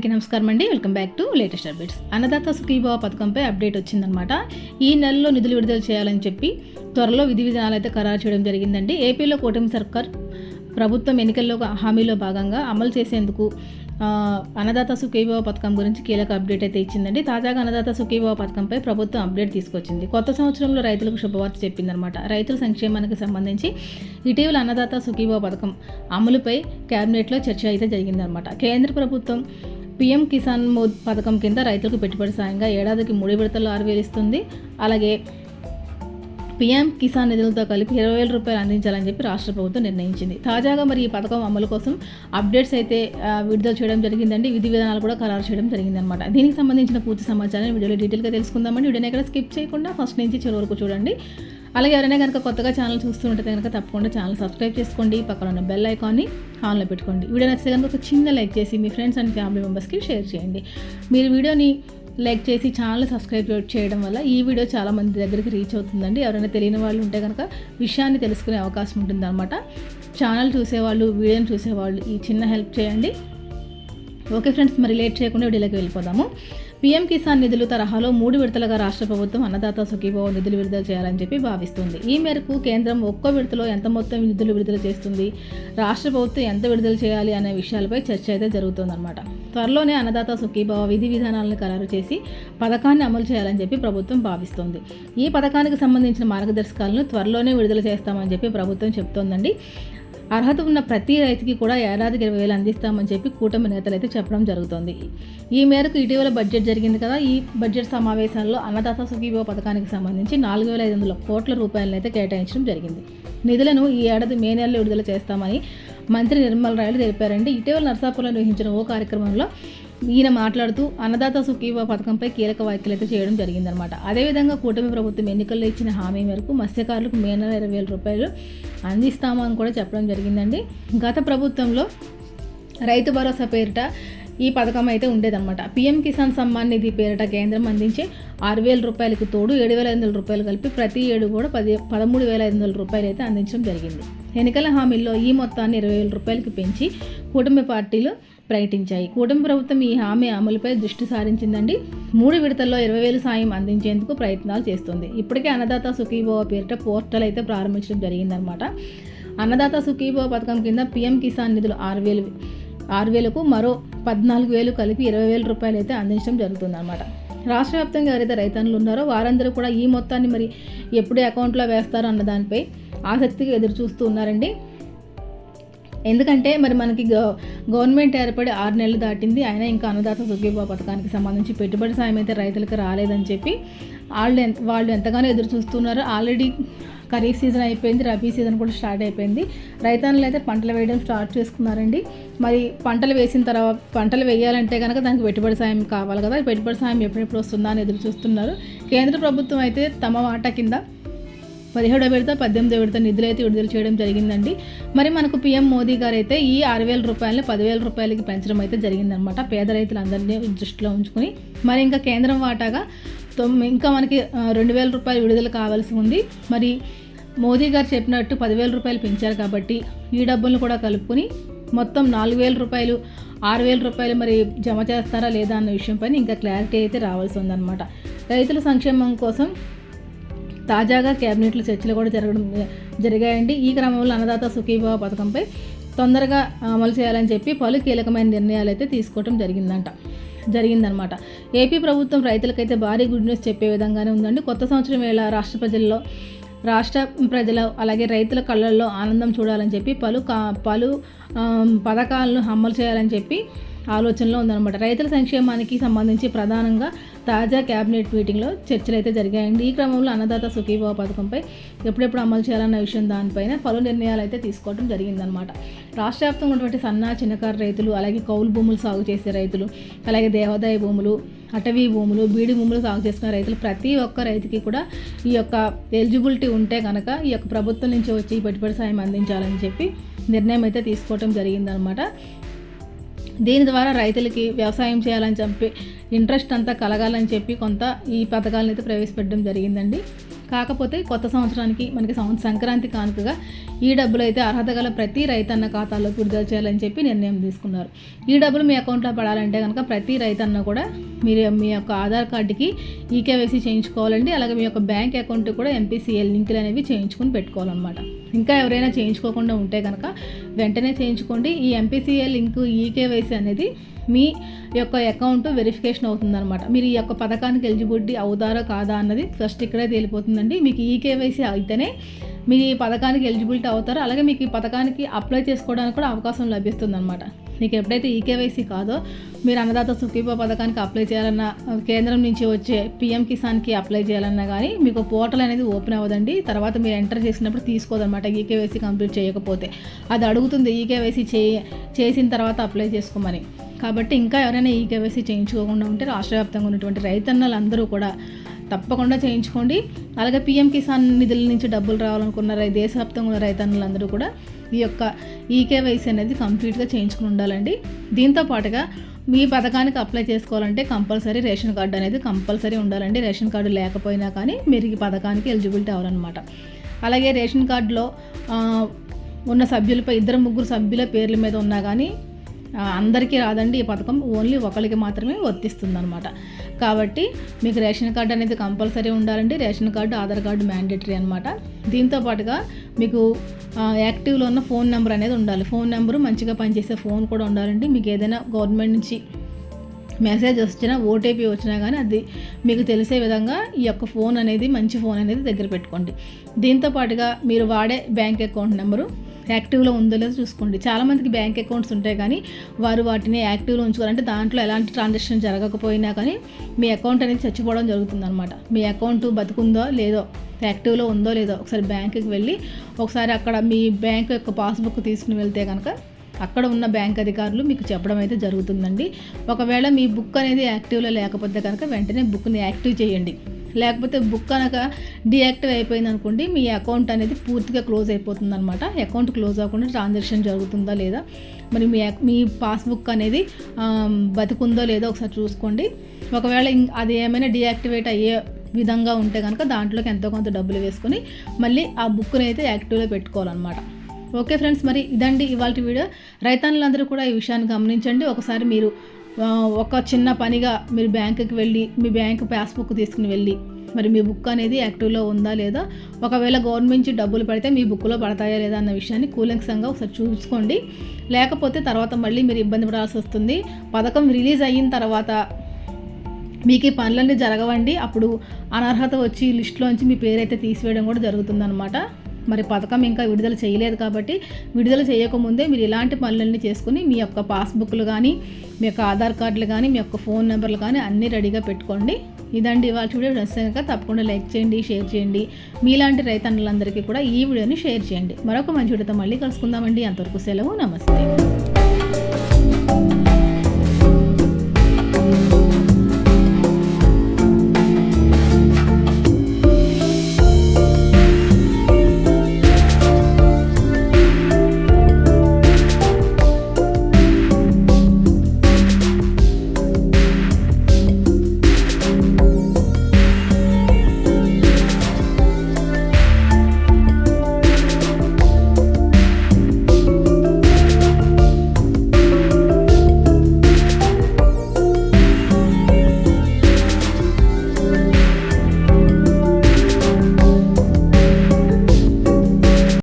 అందరికీ నమస్కారం అండి. Welcome back to latest updates. Annadata Sukhibhava పథకంపై update వచ్చిందనమాట ఈ నెలలో నిధులు విడుదల చేయాలని చెప్పి త్వరలో విధి విధానాలు అయితే ఖరారు చేయడం జరిగిందండి. ఏపీలో కూటమి సర్కార్ ప్రభుత్వం ఎన్నికల్లో హామీలో భాగంగా అమలు చేసేందుకు అన్నదాత సుఖీభావ పథకం గురించి కీలక అప్డేట్ అయితే ఇచ్చిందండి. తాజాగా అన్నదాత సుఖీభావ పథకంపై ప్రభుత్వం అప్డేట్ తీసుకొచ్చింది. కొత్త సంవత్సరంలో రైతులకు శుభవార్త చెప్పిందనమాట రైతుల సంక్షేమానికి సంబంధించి ఇటీవల అన్నదాత సుఖీభావ పథకం అమలుపై కేబినెట్లో చర్చ అయితే జరిగిందనమాట కేంద్ర ప్రభుత్వం పీఎం కిసాన్ మోద్ పథకం కింద రైతులకు పెట్టుబడి సాయంగా ఏడాదికి మూడు విడతలు ఆరు వేలు ఇస్తుంది. అలాగే పీఎం కిసాన్ నిధులతో కలిపి ఇరవై వేల రూపాయలు అందించాలని చెప్పి రాష్ట్ర ప్రభుత్వం నిర్ణయించింది. తాజాగా మరి ఈ పథకం అమలు కోసం అప్డేట్స్ అయితే విడుదల చేయడం జరిగిందండి. విధి విధానాలు కూడా ఖరారు చేయడం జరిగిందనమాట దీనికి సంబంధించిన పూర్తి సమాచారాన్ని వీడియోలో డీటెయిల్గా తెలుసుకుందామండి. వీడియోని ఎక్కడ స్కిప్ చేయకుండా ఫస్ట్ నుంచి చివరి వరకు చూడండి. అలాగే ఎవరైనా కనుక కొత్తగా ఛానల్ చూస్తుంటే కనుక తప్పకుండా ఛానల్ సబ్స్క్రైబ్ చేసుకోండి. పక్కన ఉన్న బెల్ ఐకాన్ని ఆన్లో పెట్టుకోండి. వీడియో నచ్చితే కనుక ఒక చిన్న లైక్ చేసి మీ ఫ్రెండ్స్ అండ్ ఫ్యామిలీ మెంబర్స్కి షేర్ చేయండి. మీరు వీడియోని లైక్ చేసి ఛానల్ సబ్స్క్రైబ్ చేయడం వల్ల ఈ వీడియో చాలా మంది దగ్గరికి రీచ్ అవుతుందండి. ఎవరైనా తెలియని వాళ్ళు ఉంటే కనుక విషయాన్ని తెలుసుకునే అవకాశం ఉంటుందన్నమాట. ఛానల్ చూసేవాళ్ళు వీడియోని చూసేవాళ్ళు ఈ చిన్న హెల్ప్ చేయండి. ఓకే ఫ్రెండ్స్ మరి లేట్ చేయకుండా వీడియోలోకి వెళ్ళిపోదాము. పీఎం కిసాన్ నిధులు తరహాలో మూడు విడతలుగా రాష్ట్ర ప్రభుత్వం అన్నదాత సుఖీభావ నిధులు విడుదల చేయాలని చెప్పి భావిస్తుంది. ఈ మేరకు కేంద్రం ఒక్కో విడతలో ఎంత మొత్తం నిధులు విడుదల చేస్తుంది? రాష్ట్ర ప్రభుత్వం ఎంత విడుదల చేయాలి అనే విషయాలపై చర్చ అయితే జరుగుతుందన్నమాట. త్వరలోనే అన్నదాత సుఖీభావ విధి విధానాలను ఖరారు చేసి పథకాన్ని అమలు చేయాలని చెప్పి ప్రభుత్వం భావిస్తోంది. ఈ పథకానికి సంబంధించిన మార్గదర్శకాలను త్వరలోనే విడుదల చేస్తామని చెప్పి ప్రభుత్వం చెప్తోందండి. అర్హత ఉన్న ప్రతి రైతుకి కూడా ఏడాదికి ఇరవై వేలు అందిస్తామని చెప్పి కూటమి నేతలు అయితే చెప్పడం జరుగుతోంది. ఈ మేరకు ఇటీవల బడ్జెట్ జరిగింది కదా ఈ బడ్జెట్ సమావేశంలో అన్నదాత సుఖీభో పథకానికి సంబంధించి నాలుగు వేల ఐదు వందల కోట్ల రూపాయలను అయితే కేటాయించడం జరిగింది. నిధులను ఈ ఏడాది మే నెలలో విడుదల చేస్తామని మంత్రి నిర్మల్ రాయలు తెలిపారండి. ఇటీవల నర్సాపురంలో నిర్వహించిన ఓ కార్యక్రమంలో ఈయన మాట్లాడుతూ అన్నదాత సుఖీవ పథకంపై కీలక వ్యాఖ్యలు అయితే చేయడం జరిగిందనమాట అదేవిధంగా కూటమి ప్రభుత్వం ఎన్నికల్లో ఇచ్చిన హామీ మేరకు మత్స్యకారులకు మే నెల ఇరవై వేల రూపాయలు అందిస్తామని కూడా చెప్పడం జరిగిందండి. గత ప్రభుత్వంలో రైతు భరోసా పేరిట ఈ పథకం అయితే ఉండేదన్నమాట. పీఎం కిసాన్ సమ్మాన్ నిధి పేరిట కేంద్రం అందించే ఆరు వేల రూపాయలకు తోడు ఏడు వేల ఐదు వందల రూపాయలు కలిపి ప్రతి ఏడు కూడా పది పదమూడు వేల ఐదు వందల రూపాయలు అయితే అందించడం జరిగింది. ఎన్నికల హామీల్లో ఈ మొత్తాన్ని ఇరవై వేల రూపాయలకి పెంచి కూటమి పార్టీలు ప్రకటించాయి. కూటమి ప్రభుత్వం ఈ హామీ అమలుపై దృష్టి సారించిందండి. మూడు విడతల్లో ఇరవై వేలు సాయం అందించేందుకు ప్రయత్నాలు చేస్తుంది. ఇప్పటికే అన్నదాత సుఖీభవ పేరిట పోర్టల్ అయితే ప్రారంభించడం జరిగిందనమాట అన్నదాత సుఖీభవ పథకం కింద పీఎం కిసాన్ నిధులు ఆరు వేలు ఆరు వేలకు మరో పద్నాలుగు వేలు కలిపి ఇరవై వేల రూపాయలు అయితే అందించడం జరుగుతుందన్నమాట. రాష్ట్ర వ్యాప్తంగా ఎవరైతే రైతన్నులు ఉన్నారో వారందరూ కూడా ఈ మొత్తాన్ని మరి ఎప్పుడు అకౌంట్లో వేస్తారో అన్న దానిపై ఆసక్తిగా ఎదురు చూస్తూ ఉన్నారండి. ఎందుకంటే మరి మనకి గవర్నమెంట్ ఏర్పడి ఆరు నెలలు దాటింది. అయినా ఇంకా అన్నదాత సుఖీభావ పథకానికి సంబంధించి పెట్టుబడి సాయం అయితే రైతులకు రాలేదని చెప్పి వాళ్ళు ఎంత వాళ్ళు ఎంతగానో ఎదురు చూస్తున్నారు ఆల్రెడీ ఖరీఫ్ సీజన్ అయిపోయింది. రబీ సీజన్ కూడా స్టార్ట్ అయిపోయింది. రైతన్నులు అయితే పంటలు వేయడం స్టార్ట్ చేసుకున్నారండి. మరి పంటలు వేసిన తర్వాత పంటలు వేయాలంటే కనుక దానికి పెట్టుబడి సాయం కావాలి కదా. పెట్టుబడి సాయం ఎప్పుడెప్పుడు వస్తుందా అని ఎదురు చూస్తున్నారు కేంద్ర ప్రభుత్వం అయితే తమ వాటా కింద పదిహేడో విడత పద్దెనిమిదో విడత నిధులు అయితే విడుదల చేయడం జరిగిందండి. మరి మనకు పీఎం మోదీ గారు అయితే ఈ ఆరు వేల రూపాయలని పదివేల రూపాయలకి పెంచడం అయితే జరిగిందనమాట పేద రైతులందరినీ దృష్టిలో ఉంచుకుని. మరి ఇంకా కేంద్రం వాటాగా తొమ్మిది ఇంకా మనకి రెండు వేల రూపాయలు విడుదల కావాల్సి ఉంది. మరి మోదీ గారు చెప్పినట్టు పదివేల రూపాయలు పెంచారు కాబట్టి ఈ డబ్బులను కూడా కలుపుకొని మొత్తం నాలుగు వేల రూపాయలు ఆరు వేల రూపాయలు మరి జమ చేస్తారా లేదా అన్న విషయంపైన ఇంకా క్లారిటీ అయితే రావాల్సి ఉందన్నమాట. రైతుల సంక్షేమం కోసం తాజాగా కేబినెట్లో చర్చలు కూడా జరగడం జరిగాయండి. ఈ క్రమంలో అన్నదాత సుఖీభావ పథకంపై తొందరగా అమలు చేయాలని చెప్పి పలు కీలకమైన నిర్ణయాలు అయితే తీసుకోవడం జరిగిందంట జరిగిందనమాట ఏపీ ప్రభుత్వం రైతులకైతే భారీ గుడ్ న్యూస్ చెప్పే విధంగానే ఉందండి. కొత్త సంవత్సరం వేళ రాష్ట్ర ప్రజల్లో రాష్ట్ర ప్రజలు అలాగే రైతుల కళ్ళల్లో ఆనందం చూడాలని చెప్పి పలు కా పలు పథకాలను అమలు చేయాలని చెప్పి ఆలోచనలో ఉందన్నమాట. రైతుల సంక్షేమానికి సంబంధించి ప్రధానంగా తాజా క్యాబినెట్ మీటింగ్లో చర్చలు అయితే జరిగాయండి. ఈ క్రమంలో అన్నదాత సుఖీభావ పథకంపై ఎప్పుడెప్పుడు అమలు చేయాలన్న విషయం దానిపైన పలు నిర్ణయాలు అయితే తీసుకోవడం జరిగిందనమాట రాష్ట్ర వ్యాప్తంగా ఉన్నటువంటి సన్న చిన్నకారు రైతులు అలాగే కౌలు భూములు సాగు చేసే రైతులు అలాగే దేవాదాయ భూములు అటవీ భూములు బీడి భూములు సాగు చేసుకునే రైతులు ప్రతి ఒక్క రైతుకి కూడా ఈ యొక్క ఎలిజిబిలిటీ ఉంటే కనుక ఈ యొక్క ప్రభుత్వం నుంచి వచ్చి పెట్టుబడి సాయం అందించాలని చెప్పి నిర్ణయం అయితే తీసుకోవడం జరిగిందనమాట దీని ద్వారా రైతులకి వ్యవసాయం చేయాలని చెప్పి ఇంట్రెస్ట్ అంతా కలగాలని చెప్పి కొంత ఈ పథకాలను అయితే ప్రవేశపెట్టడం జరిగిందండి. కాకపోతే కొత్త సంవత్సరానికి మనకి సంక్రాంతి కానుకగా ఈ డబ్బులు అయితే అర్హత గల ప్రతి రైతన్న ఖాతాలో విడుదల చేయాలని చెప్పి నిర్ణయం తీసుకున్నారు. ఈ డబ్బులు మీ అకౌంట్లో పడాలంటే కనుక ప్రతి రైతన్న కూడా మీరు మీ యొక్క ఆధార్ కార్డుకి ఈకేవైసీ చేయించుకోవాలండి. అలాగే మీ యొక్క బ్యాంక్ అకౌంట్ కూడా ఎంపీసీఎల్ లింకులు అనేవి చేయించుకుని పెట్టుకోవాలన్నమాట. ఇంకా ఎవరైనా చేయించుకోకుండా ఉంటే కనుక వెంటనే చేయించుకోండి. ఈ ఎంపీసీఎల్ లింక్ ఈకేవైసీ అనేది మీ యొక్క అకౌంట్ వెరిఫికేషన్ అవుతుందన్నమాట. మీరు ఈ యొక్క పథకానికి ఎలిజిబిలిటీ అవుతారా కాదా అన్నది ఫస్ట్ ఇక్కడే తేలిపోతుందండి. మీకు ఈ కేవైసీ అయితేనే మీరు ఈ పథకానికి ఎలిజిబిలిటీ అవుతారో అలాగే మీకు ఈ పథకానికి అప్లై చేసుకోవడానికి కూడా అవకాశం లభిస్తుంది అనమాట మీకు ఎప్పుడైతే ఈ కేవైసీ కాదో మీరు అన్నదాత సుఖీప పథకానికి అప్లై చేయాలన్నా కేంద్రం నుంచి వచ్చే పిఎం కిసాన్కి అప్లై చేయాలన్నా కానీ మీకు పోర్టల్ అనేది ఓపెన్ అవ్వదండి. తర్వాత మీరు ఎంటర్ చేసినప్పుడు తీసుకోదన్నమాట ఈ కేవైసీ కంప్లీట్ చేయకపోతే. అది అడుగుతుంది ఈ కేవైసీ చే చేసిన తర్వాత అప్లై చేసుకోమని. కాబట్టి ఇంకా ఎవరైనా ఈ కేవైసీ చేయించుకోకుండా ఉంటే రాష్ట్ర వ్యాప్తంగా ఉన్నటువంటి రైతన్నలందరూ కూడా తప్పకుండా చేయించుకోండి. అలాగే పిఎం కిసాన్ నిధుల నుంచి డబ్బులు రావాలనుకున్న రై దేశవ్యాప్తంగా ఉన్న రైతన్నులందరూ కూడా ఈ యొక్క ఈకేవైసీ అనేది కంప్లీట్గా చేయించుకుని ఉండాలండి. దీంతో పాటుగా మీ పథకానికి అప్లై చేసుకోవాలంటే కంపల్సరీ రేషన్ కార్డు అనేది కంపల్సరీ ఉండాలండి. రేషన్ కార్డు లేకపోయినా కానీ మీరు ఈ పథకానికి ఎలిజిబిలిటీ అవ్వాలన్నమాట. అలాగే రేషన్ కార్డులో ఉన్న సభ్యులపై ఇద్దరు ముగ్గురు సభ్యుల పేర్ల మీద ఉన్నా కానీ అందరికీ రాదండి ఈ పథకం. ఓన్లీ ఒకరికి మాత్రమే వర్తిస్తుంది అనమాట కాబట్టి మీకు రేషన్ కార్డు అనేది కంపల్సరీ ఉండాలండి. Ration card Aadhaar card mandatory అనమాట దీంతో పాటుగా మీకు యాక్టివ్లో ఉన్న ఫోన్ నెంబర్ అనేది ఉండాలి. ఫోన్ నెంబరు మంచిగా పనిచేసే ఫోన్ కూడా ఉండాలండి. మీకు ఏదైనా గవర్నమెంట్ నుంచి మెసేజ్ వచ్చినా ఓటీపీ వచ్చినా కానీ అది మీకు తెలిసే విధంగా ఈ యొక్క ఫోన్ అనేది మంచి ఫోన్ అనేది దగ్గర పెట్టుకోండి. దీంతో పాటుగా మీరు వాడే బ్యాంక్ అకౌంట్ నెంబరు యాక్టివ్లో ఉందో లేదో చూసుకోండి చాలామందికి బ్యాంక్ అకౌంట్స్ ఉంటాయి కానీ వారు వాటిని యాక్టివ్లో ఉంచుకోవాలంటే దాంట్లో ఎలాంటి ట్రాన్సాక్షన్ జరగకపోయినా కానీ మీ అకౌంట్ అనేది చచ్చిపోవడం జరుగుతుందన్నమాట. మీ అకౌంట్ బతుకుందో లేదో యాక్టివ్లో ఉందో లేదో ఒకసారి బ్యాంకుకి వెళ్ళి ఒకసారి అక్కడ మీ బ్యాంక్ యొక్క పాస్బుక్ తీసుకుని వెళ్తే కనుక అక్కడ ఉన్న బ్యాంక్ అధికారులు మీకు చెప్పడం అయితే జరుగుతుందండి. ఒకవేళ మీ బుక్ అనేది యాక్టివ్లో లేకపోతే కనుక వెంటనే బుక్ని యాక్టివ్ చేయండి. లేకపోతే బుక్ కనుక డియాక్టివ్ అయిపోయింది అనుకోండి మీ అకౌంట్ అనేది పూర్తిగా క్లోజ్ అయిపోతుంది అనమాట అకౌంట్ క్లోజ్ అవ్వకుండా ట్రాన్సాక్షన్ జరుగుతుందా లేదా? మరి మీ మీ పాస్బుక్ అనేది బతుకుందో లేదో ఒకసారి చూసుకోండి. ఒకవేళ అది ఏమైనా డియాక్టివేట్ అయ్యే విధంగా ఉంటే కనుక దాంట్లోకి ఎంతో కొంత డబ్బులు వేసుకొని మళ్ళీ ఆ బుక్ని అయితే యాక్టివ్లో పెట్టుకోవాలన్నమాట. ఓకే ఫ్రెండ్స్ మరి ఇదండి ఇవాళ వీడియో. రైతాన్లందరూ కూడా ఈ విషయాన్ని గమనించండి. ఒకసారి మీరు ఒక చిన్న పనిగా మీరు బ్యాంకుకి వెళ్ళి మీ బ్యాంకు పాస్బుక్ తీసుకుని వెళ్ళి మరి మీ బుక్ అనేది యాక్టివ్లో ఉందా లేదా? ఒకవేళ గవర్నమెంట్ నుంచి డబ్బులు పడితే మీ బుక్లో పడతాయా లేదా అన్న విషయాన్ని కూలంకసంగా ఒకసారి చూసుకోండి. లేకపోతే తర్వాత మళ్ళీ మీరు ఇబ్బంది పడాల్సి వస్తుంది. పథకం రిలీజ్ అయిన తర్వాత మీకు ఈ పనులన్నీ జరగవండి. అప్పుడు అనర్హత వచ్చి లిస్టులోంచి మీ పేరైతే తీసివేయడం కూడా జరుగుతుందన్నమాట. మరి పథకం ఇంకా విడుదల చేయలేదు కాబట్టి విడుదల చేయకముందే మీరు ఇలాంటి పనులన్నీ చేసుకుని మీ యొక్క పాస్బుక్లు కానీ మీ యొక్క ఆధార్ కార్డులు కానీ మీ యొక్క ఫోన్ నెంబర్లు కానీ అన్నీ రెడీగా పెట్టుకోండి. ఇదండి ఇవాళ వీడియో. నచ్చినాక తప్పకుండా లైక్ చేయండి షేర్ చేయండి. మీలాంటి రైతన్నులందరికీ కూడా ఈ వీడియోని షేర్ చేయండి. మరొక మంచి వీడియోతో మళ్ళీ కలుసుకుందామండి. అంతవరకు సెలవు నమస్తే.